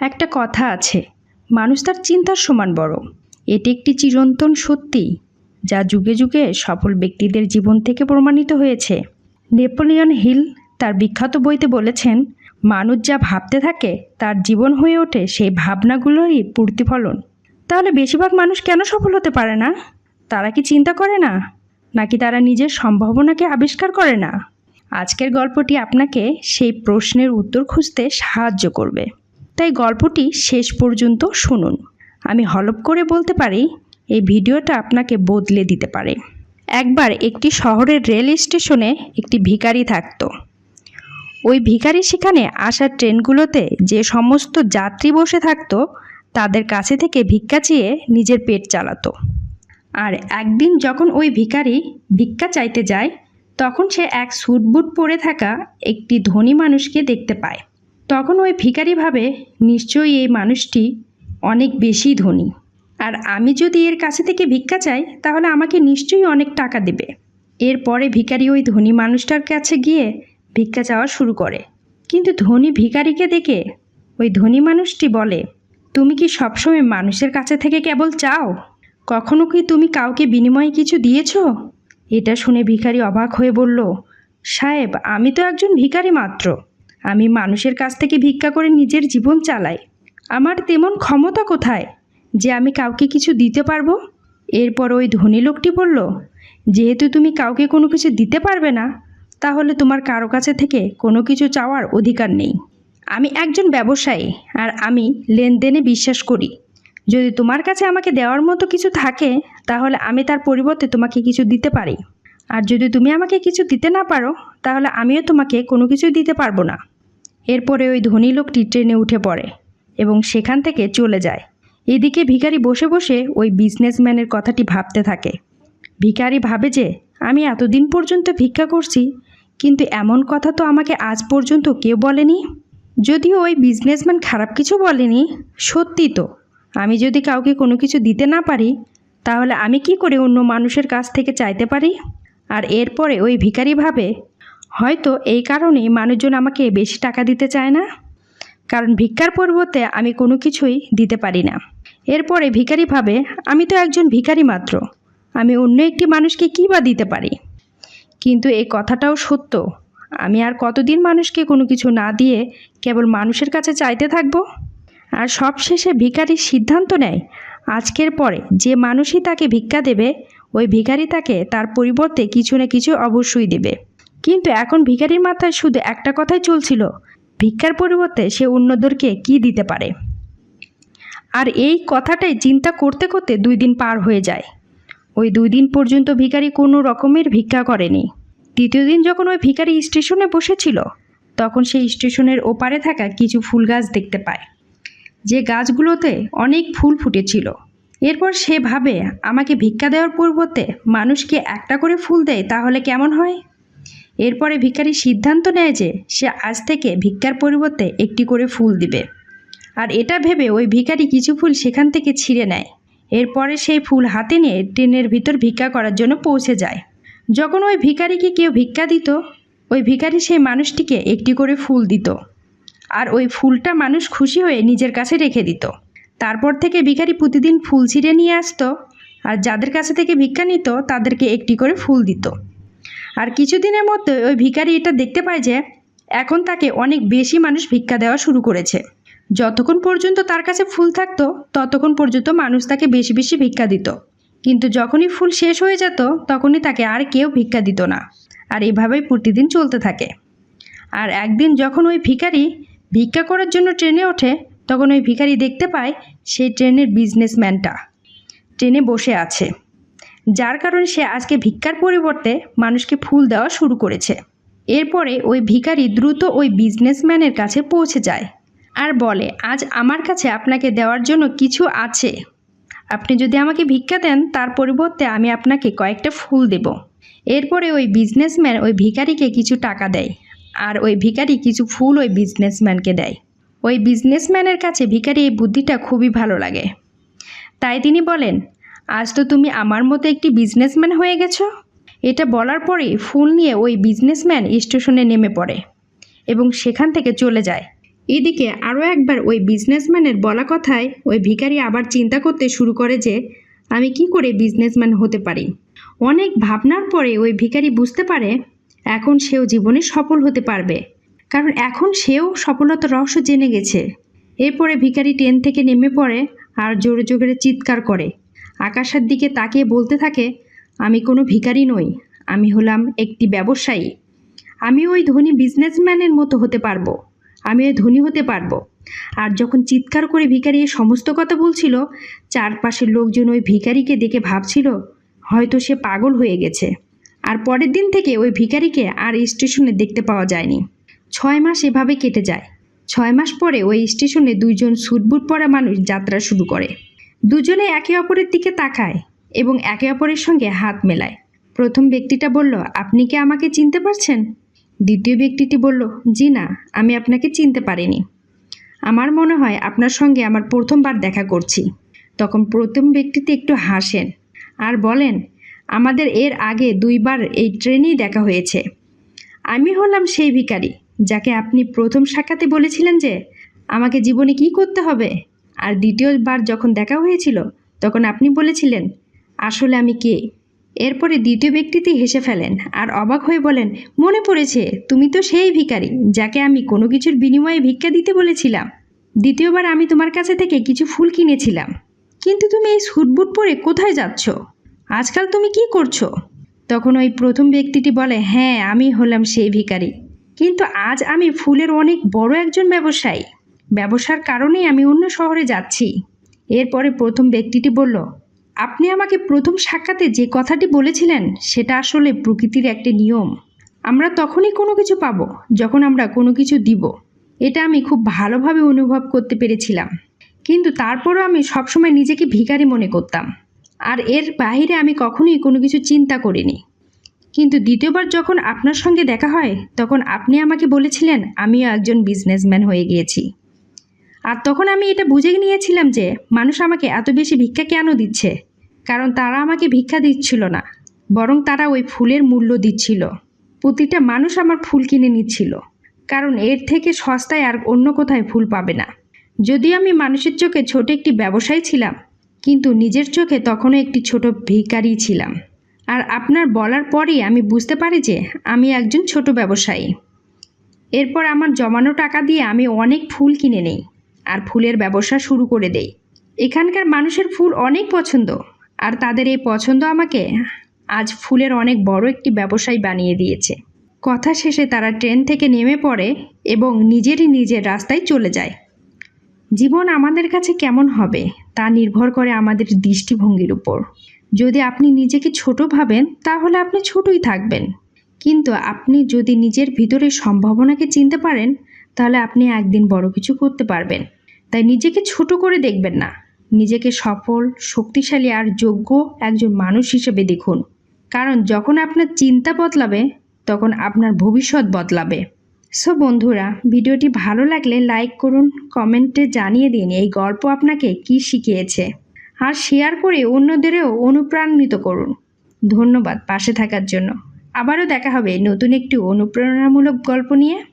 একটা কথা আছে। মানুষ তার চিন্তার সমান বড়। এটি একটি চিরন্তন সত্যি, যা যুগে যুগে সফল ব্যক্তিদের জীবন থেকে প্রমাণিত হয়েছে। নেপোলিয়ন হিল তার বিখ্যাত বইতে বলেছেন, মানুষ যা ভাবতে থাকে, তার জীবন হয়ে ওঠে সেই ভাবনাগুলোরই প্রতিফলন। তাহলে বেশিরভাগ মানুষ কেন সফল হতে পারে না? তারা কি চিন্তা করে না? নাকি তারা নিজের সম্ভাবনাকে আবিষ্কার করে না? আজকের গল্পটি আপনাকে সেই প্রশ্নের উত্তর খুঁজতে সাহায্য করবে। তাই গল্পটি শেষ পর্যন্ত শুনুন। আমি হলপ করে বলতে পারি, এই ভিডিওটা আপনাকে বদলে দিতে পারে। একবার একটি শহরের রেল স্টেশনে একটি ভিখারি থাকতো। ওই ভিখারি সেখানে আসার ট্রেনগুলোতে যে সমস্ত যাত্রী বসে থাকতো, তাদের কাছে থেকে ভিক্ষা চেয়ে নিজের পেট চালাতো। আর একদিন যখন ওই ভিখারি ভিক্ষা চাইতে যায়, তখন সে এক স্যুটবুট পরে থাকা একটি ধনী মানুষকে দেখতে পায়। তখন ওই ভিখারি ভাবে, নিশ্চয়ই এই মানুষটি অনেক বেশি ধনী। আর আমি যদি এর কাছে থেকে ভিক্ষা চাই, তাহলে আমাকে নিশ্চয়ই অনেক টাকা দেবে। এরপরে ভিখারি ওই ধনী মানুষটার কাছে গিয়ে ভিক্ষা চাওয়া শুরু করে। কিন্তু ধনী ভিখারিকে দেখে ওই ধনী মানুষটি বলে, তুমি কি সবসময় মানুষের কাছে থেকে কেবল চাও? কখনো কি তুমি কাউকে বিনিময়ে কিছু দিয়েছ? এটা শুনে ভিখারি অবাক হয়ে বলল, সাহেব, আমি তো একজন ভিখারি মাত্র। আমি মানুষের কাছ থেকে ভিক্ষা করে নিজের জীবন চালাই। আমার তেমন ক্ষমতা কোথায়? যে আমি কাউকে কিছু দিতে পারব? এরপর ওই ধনী লোকটি বলল, যেহেতু তুমি কাউকে কোনো কিছু দিতে পারবে না, তাহলে তোমার কারও কাছে থেকে কোনো কিছু চাওয়ার অধিকার নেই। আমি একজন ব্যবসায়ী আর আমি লেনদেনে বিশ্বাস করি। যদি তোমার কাছে আমাকে দেওয়ার মতো কিছু থাকে, তাহলে আমি তার পরিবর্তে তোমাকে কিছু দিতে পারি। আর যদি তুমি আমাকে কিছু দিতে না পারো, তাহলে আমিও তোমাকে কোনো কিছু দিতে পারব না। এরপরে ওই ধনী লোকটি ট্রেনে উঠে পড়ে এবং সেখান থেকে চলে যায়। এদিকে ভিখারি বসে বসে ওই বিজনেসম্যানের কথাটি ভাবতে থাকে। ভিখারি ভাবে যে, আমি এতদিন পর্যন্ত ভিক্ষা করছি, কিন্তু এমন কথা তো আমাকে আজ পর্যন্ত কেউ বলেনি? যদিও ওই বিজনেসম্যান খারাপ কিছু বলেনি, সত্যি তো। আমি যদি কাউকে কোনো কিছু দিতে না পারি, তাহলে আমি কি করে অন্য মানুষের কাছ থেকে চাইতে পারি? আর এরপরে ওই ভিখারি ভাবে, হয়তো এই কারণেই মানুষজন আমাকে বেশি টাকা দিতে চায় না? কারণ ভিক্ষার পরিবর্তে আমি কোনো কিছুই দিতে পারি না। এরপরে ভিখারি ভাবে, আমি তো একজন ভিখারি মাত্র। আমি অন্য একটি মানুষকে কী বা দিতে পারি? কিন্তু এই কথাটাও সত্য। আমি আর কতদিন মানুষকে কোনো কিছু না দিয়ে কেবল মানুষের কাছে চাইতে থাকব? আর সবশেষে ভিখারি সিদ্ধান্ত নেয়, আজকের পরে যে মানুষই তাকে ভিক্ষা দেবে ওই ভিখারি তাকে তার পরিবর্তে কিছু না কিছু অবশ্যই দেবে। কিন্তু এখন ভিখারির মাথায় শুধু একটা কথাই চলছিল, ভিক্ষার পরিবর্তে সে অন্যদেরকে কি দিতে পারে? আর এই কথাটাই চিন্তা করতে করতে দুই দিন পার হয়ে যায়। ওই দুই দিন পর্যন্ত ভিখারি কোনো রকমের ভিক্ষা করেনি। তৃতীয় দিন যখন ওই ভিখারি স্টেশনে বসেছিল, তখন সেই স্টেশনের ওপারে থাকা কিছু ফুল গাছ দেখতে পায়। যে গাছগুলোতে অনেক ফুল ফুটেছিল। এরপর সে ভাবে, আমাকে ভিক্ষা দেওয়ার পূর্বতে মানুষকে একটা করে ফুল দেয়, তাহলে কেমন হয়? এরপরে ভিখারি সিদ্ধান্ত নেয় যে, সে আজ থেকে ভিক্ষার পরিবর্তে একটি করে ফুল দিবে। আর এটা ভেবে ওই ভিখারি কিছু ফুল সেখান থেকে ছিঁড়ে নেয়। এরপরে সেই ফুল হাতে নিয়ে ট্রেনের ভিতর ভিক্ষা করার জন্য পৌঁছে যায়। যখন ওই ভিখারিকে কেউ ভিক্ষা দিত, ওই ভিখারি সেই মানুষটিকে একটি করে ফুল দিত। আর ওই ফুলটা মানুষ খুশি হয়ে নিজের কাছে রেখে দিত। তারপর থেকে ভিখারি প্রতিদিন ফুল ছিঁড়ে নিয়ে আসতো আর যাদের কাছে থেকে ভিক্ষা নিত, তাদেরকে একটি করে ফুল দিত। আর কিছুদিনের মধ্যে ওই ভিখারি এটা দেখতে পায় যে, এখন তাকে অনেক বেশি মানুষ ভিক্ষা দেওয়া শুরু করেছে। যতক্ষণ পর্যন্ত তার কাছে ফুল থাকতো, ততক্ষণ পর্যন্ত মানুষ তাকে বেশি বেশি ভিক্ষা দিত। কিন্তু যখনই ফুল শেষ হয়ে যেত, তখনই তাকে আর কেউ ভিক্ষা দিত না। আর এভাবেই প্রতিদিন চলতে থাকে। আর একদিন যখন ওই ভিখারি ভিক্ষা করার জন্য ট্রেনে ওঠে তখন ওই ভিখারি দেখতে পায় সেই ট্রেনের বিজনেসম্যানটা ট্রেনে বসে আছে। যার কারণে সে আজকে ভিক্ষার পরিবর্তে মানুষকে ফুল দেওয়া শুরু করেছে। এরপরে ওই ভিখারি দ্রুত ওই বিজনেসম্যানের কাছে পৌঁছে যায় আর বলে, আজ আমার কাছে আপনাকে দেওয়ার জন্য কিছু আছে। আপনি যদি আমাকে ভিক্ষা দেন, তার পরিবর্তে আমি আপনাকে কয়েকটা ফুল দেব। এরপরে ওই বিজনেসম্যান ওই ভিখারিকে কিছু টাকা দেয় আর ওই ভিখারি কিছু ফুল ওই বিজনেসম্যানকে দেয়। ওই বিজনেসম্যানের কাছে ভিখারি এই বুদ্ধিটা খুবই ভালো লাগে। তাই তিনি বলেন, আজ তো তুমি আমার মতো একটি বিজনেসম্যান হয়ে গেছো? এটা বলার পরেই ফুল নিয়ে ওই বিজনেসম্যান স্টেশনে নেমে পড়ে এবং সেখান থেকে চলে যায়। এদিকে আরও একবার ওই বিজনেসম্যানের বলা কথায় ওই ভিখারি আবার চিন্তা করতে শুরু করে যে, আমি কি করে বিজনেসম্যান হতে পারি? অনেক ভাবনার পরে ওই ভিখারি বুঝতে পারে, এখন সেও জীবনে সফল হতে পারবে। কারণ এখন সেও সফলতার রহস্য জেনে গেছে। এরপরে ভিখারি ট্রেন থেকে নেমে পড়ে আর জোরে জোরে চিৎকার করে। আকাশের দিকে তাকিয়ে বলতে থাকে, আমি কোনো ভিখারি নই, আমি হলাম একটি ব্যবসায়ী। আমি ওই ধনী বিজনেসম্যানের মতো হতে পারব, আমি ওই ধনী হতে পারব। আর যখন চিৎকার করে এই সমস্ত কথা বলছিল, চারপাশের লোকজন ওই ভিখারিকে দেখে ভাবছিল, হয়তো সে পাগল হয়ে গেছে। আর পরের দিন থেকে ওই ভিখারিকে আর স্টেশনে দেখতে পাওয়া যায়নি। ছয় মাস এভাবে কেটে যায়। ছয় মাস পরে ওই স্টেশনে দুইজন সুটবুট পরা মানুষ যাত্রা শুরু করে। দুজনে একে অপরের দিকে তাকায় এবং একে অপরের সঙ্গে হাত মেলায়। প্রথম ব্যক্তিটা বলল, আপনি কি আমাকে চিনতে পারছেন? দ্বিতীয় ব্যক্তিটি বলল, জি না, আমি আপনাকে চিনতে পারিনি। আমার মনে হয় আপনার সঙ্গে আমার প্রথমবার দেখা করছি। তখন প্রথম ব্যক্তিটি একটু হাসেন আর বলেন, আমাদের এর আগে দুইবার এই ট্রেনেই দেখা হয়েছে। আমি হলাম সেই ভিখারি। যাকে আপনি প্রথম সাক্ষাতে বলেছিলেন যে আমাকে জীবনে কি করতে হবে, আর দ্বিতীয়বার যখন দেখা হয়েছিল, তখন আপনি বলেছিলেন, আসলে আমি কে? এরপরে দ্বিতীয় ব্যক্তিটি হেসে ফেলেন আর অবাক হয়ে বলেন, মনে পড়েছে, তুমি তো সেই ভিখারি যাকে আমি কোনো কিছুর বিনিময়ে ভিক্ষা দিতে বলেছিলাম। দ্বিতীয়বার আমি তোমার কাছে থেকে কিছু ফুল কিনেছিলাম। কিন্তু তুমি এই সুটবুট পরে কোথায় যাচ্ছ? আজকাল তুমি কি করছ? তখন ওই প্রথম ব্যক্তিটি বলে হ্যাঁ আমি হলাম সেই ভিখারি। কিন্তু আজ আমি ফুলের অনেক বড় একজন ব্যবসায়ী। ব্যবসার কারণেই আমি অন্য শহরে যাচ্ছি। এরপরে প্রথম ব্যক্তিটি বলল, আপনি আমাকে প্রথম সাক্ষাতে যে কথাটি বলেছিলেন, সেটা আসলে প্রকৃতির একটি নিয়ম। আমরা তখনই কোনো কিছু পাবো, যখন আমরা কোনো কিছু দিব। এটা আমি খুব ভালোভাবে অনুভব করতে পেরেছিলাম। কিন্তু তারপরও আমি সবসময় নিজেকে ভিখারি মনে করতাম। আর এর বাইরে আমি কখনোই কোনো কিছু চিন্তা করিনি। কিন্তু দ্বিতীয়বার যখন আপনার সঙ্গে দেখা হয়, তখন আপনি আমাকে বলেছিলেন আমিও একজন বিজনেসম্যান হয়ে গিয়েছি। আর তখন আমি এটা বুঝে নিয়েছিলাম যে মানুষ আমাকে এত বেশি ভিক্ষা কেন দিচ্ছে? কারণ তারা আমাকে ভিক্ষা দিচ্ছিল না, বরং তারা ওই ফুলের মূল্য দিচ্ছিল। প্রতিটা মানুষ আমার ফুল কিনে নিচ্ছিল, কারণ এর থেকে সস্তায় আর অন্য কোথায় ফুল পাবে না। যদিও আমি মানুষের চোখে ছোট একটি ব্যবসায়ী ছিলাম, কিন্তু নিজের চোখে তখনও একটি ছোট ভিখারি ছিলাম। আর আপনার বলার পরেই আমি বুঝতে পারি যে আমি একজন ছোট ব্যবসায়ী। এরপর আমার জমানো টাকা দিয়ে আমি অনেক ফুল কিনে নেই আর ফুলের ব্যবসা শুরু করে দেই। এখানকার মানুষের ফুল অনেক পছন্দ আর তাদের এই পছন্দ আমাকে আজ ফুলের অনেক বড় একটি ব্যবসায়ী বানিয়ে দিয়েছে। কথা শেষে তারা ট্রেন থেকে নেমে পড়ে এবং নিজেরই নিজের রাস্তায় চলে যায়। জীবন আমাদের কাছে কেমন হবে তা নির্ভর করে আমাদের দৃষ্টিভঙ্গির উপর। যদি আপনি নিজেকে ছোট ভাবেন, তাহলে আপনি ছোটই থাকবেন। কিন্তু আপনি যদি নিজের ভিতরের সম্ভাবনাকে চিনতে পারেন, তাহলে আপনি একদিন বড় কিছু করতে পারবেন। তাই নিজেকে ছোট করে দেখবেন না। নিজেকে সফল, শক্তিশালী আর যোগ্য একজন মানুষ হিসেবে দেখুন। কারণ যখন আপনার চিন্তা বদলাবে, তখন আপনার ভবিষ্যৎ বদলাবে। সো বন্ধুরা, ভিডিওটি ভালো লাগলে লাইক করুন, কমেন্টে জানিয়ে দিন এই গল্প আপনাকে কি শিখিয়েছে। আর শেয়ার করে অন্যদেরও অনুপ্রাণিত করুন। ধন্যবাদ পাশে থাকার জন্য। আবারও দেখা হবে নতুন একটি অনুপ্রেরণামূলক গল্প নিয়ে।